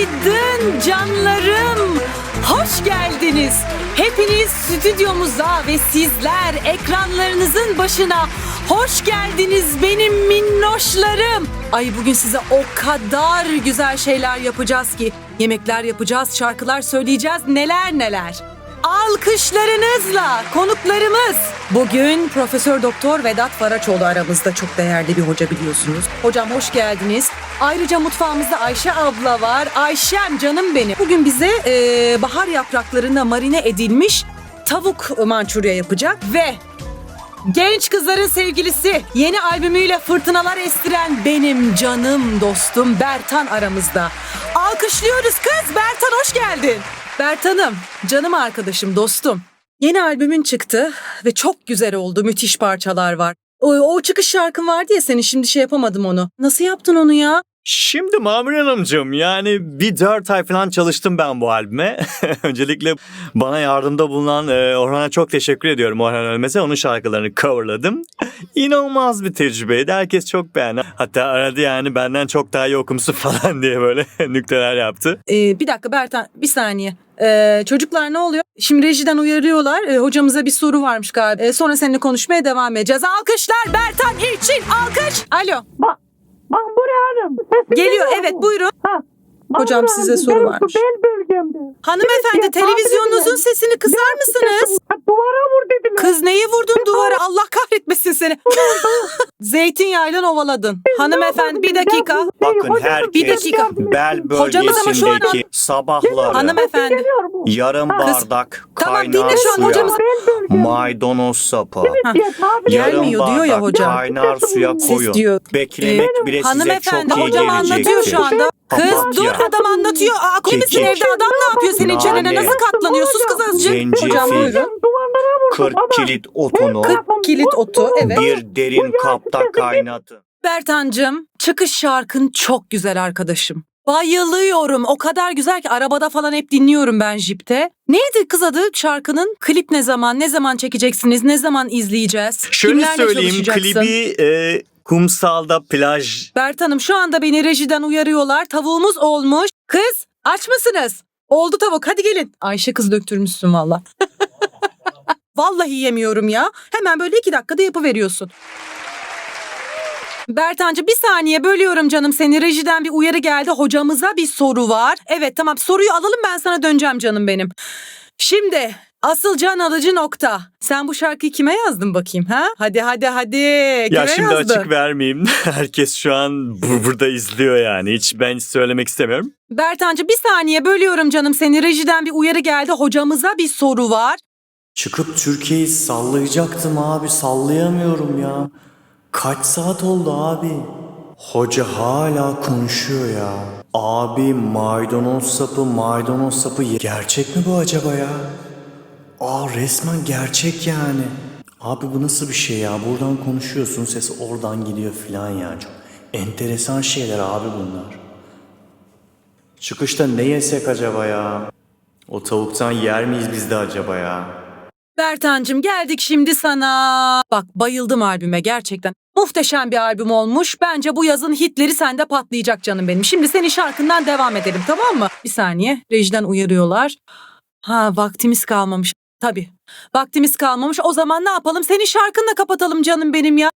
Günaydın canlarım. Hoş geldiniz. Hepiniz stüdyomuza ve sizler ekranlarınızın başına hoş geldiniz benim minnoşlarım. Ay bugün size o kadar güzel şeyler yapacağız ki. Yemekler yapacağız, şarkılar söyleyeceğiz, neler neler. Alkışlarınızla konuklarımız. Bugün Profesör Doktor Vedat Faraçoğlu aramızda çok değerli bir hoca biliyorsunuz. Hocam hoş geldiniz. Ayrıca mutfağımızda Ayşe abla var. Ayşem canım benim. Bugün bize eee, bahar yapraklarında marine edilmiş tavuk mançurya yapacak ve Genç kızların sevgilisi yeni albümüyle fırtınalar estiren benim canım dostum Bertan aramızda. Alkışlıyoruz kız Bertan hoş geldin. Bertan'ım canım arkadaşım dostum. Yeni albümün çıktı ve çok güzel oldu müthiş parçalar var. O, o çıkış şarkın vardı ya senin şimdi şey yapamadım onu. Nasıl yaptın onu ya? Şimdi Mamur Hanımcığım yani bir dört ay falan çalıştım ben bu albüme. Öncelikle bana yardımda bulunan e, Orhan'a çok teşekkür ediyorum Orhan Ölmez'e. Onun şarkılarını coverladım. İnanılmaz bir tecrübeydi. Herkes çok beğendi. Hatta aradı yani benden çok daha iyi okumuşsun falan diye böyle nükteler yaptı. Ee, bir dakika Bertan bir saniye. Ee, çocuklar ne oluyor? Şimdi rejiden uyarıyorlar. Ee, hocamıza bir soru varmış galiba. Ee, sonra seninle konuşmaya devam edeceğiz. Alkışlar Bertan için alkış. Alo. Mahmure Hanım. Geliyor evet buyurun. Ha, Hocam size Hanım, soru varmış. Bel bölgemde. Hanımefendi ya, televizyonunuzun tahmin sesini kısar mısınız? Ha, duvara vur dediler. Kız neyi vurdun duvara? Allah kahretmesin seni. Zeytinyağıyla ovaladın. Hanımefendi bir dakika. Bakın Hocam, herkes bir dakika. bel bölgesindeki sabahları Hanımefendi. Yarım bardak Tamam, kaynar dinle şu an suya hocamız- maydanoz sapı. Yarım Gelmiyor diyor ya bardak hocam. kaynar suya koyun. Beklemek Ee, bile size Hanımefendi çok iyi hocam gelecektir. anlatıyor şu anda. Kız Papatya. dur adam anlatıyor. Aa misin Kekik. evde adam ne yapıyor senin çenene Nane. nasıl katlanıyor? Sus kız azıcık. Zencefil. Hocam buyurun. Duvarlara vurdum 40 ama. kilit otunu 40 kilit otu evet. bir derin kapta kaynatın. Bertancığım çıkış şarkın çok güzel arkadaşım. Bayılıyorum. O kadar güzel ki arabada falan hep dinliyorum ben jipte. Neydi kız adı şarkının? Klip ne zaman? Ne zaman çekeceksiniz? Ne zaman izleyeceğiz? Şöyle Kimlerle söyleyeyim çalışacaksın? klibi e, kumsalda plaj Bertan'ım şu anda beni rejiden uyarıyorlar. Tavuğumuz olmuş. Kız aç mısınız? Oldu tavuk hadi gelin. Ayşe kız döktürmüşsün valla. Vallahi yemiyorum ya. Hemen böyle iki dakikada yapıveriyorsun. Bertancı bir saniye bölüyorum canım seni. Rejiden bir uyarı geldi. Hocamıza bir soru var. Evet tamam soruyu alalım ben sana döneceğim canım benim. Şimdi asıl can alıcı nokta. Sen bu şarkıyı kime yazdın bakayım ha? Hadi hadi hadi. Kime ya şimdi yazdın? açık vermeyeyim. Herkes şu an bu- burada izliyor yani. Hiç ben söylemek istemiyorum. Bertancı bir saniye bölüyorum canım seni. Rejiden bir uyarı geldi. Hocamıza bir soru var. Çıkıp Türkiye'yi sallayacaktım abi sallayamıyorum ya. Kaç saat oldu abi? Hoca hala konuşuyor ya. Abi maydanoz sapı maydanoz sapı gerçek mi bu acaba ya? Aa resmen gerçek yani. Abi bu nasıl bir şey ya? Buradan konuşuyorsun ses oradan gidiyor filan yani. Çok enteresan şeyler abi bunlar. Çıkışta ne yesek acaba ya? O tavuktan yer miyiz biz de acaba ya? Bertancım geldik şimdi sana. Bak bayıldım albüme gerçekten. Muhteşem bir albüm olmuş. Bence bu yazın hitleri sende patlayacak canım benim. Şimdi senin şarkından devam edelim tamam mı? Bir saniye. Rejiden uyarıyorlar. Ha vaktimiz kalmamış. Tabii. Vaktimiz kalmamış. O zaman ne yapalım? Senin şarkınla kapatalım canım benim ya.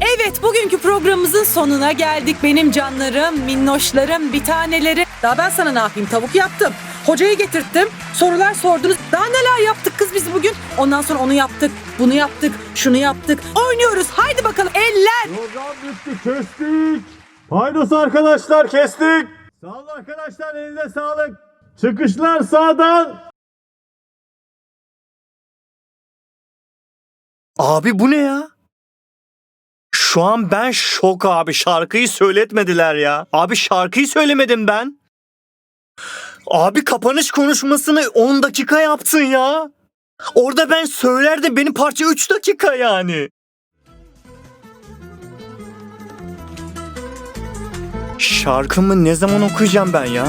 Evet bugünkü programımızın sonuna geldik benim canlarım, minnoşlarım, bir taneleri. Daha ben sana ne yapayım tavuk yaptım. Hocayı getirttim. Sorular sordunuz. Daha neler yaptık kız biz bugün. Ondan sonra onu yaptık, bunu yaptık, şunu yaptık. Oynuyoruz. Haydi bakalım eller. Program bitti kestik. Paydos arkadaşlar kestik. Sağ olun arkadaşlar elinize sağlık. Çıkışlar sağdan. Abi bu ne ya? Şu an ben şok abi. Şarkıyı söyletmediler ya. Abi şarkıyı söylemedim ben. Abi kapanış konuşmasını 10 dakika yaptın ya. Orada ben söylerdim. Benim parça 3 dakika yani. Şarkımı ne zaman okuyacağım ben ya?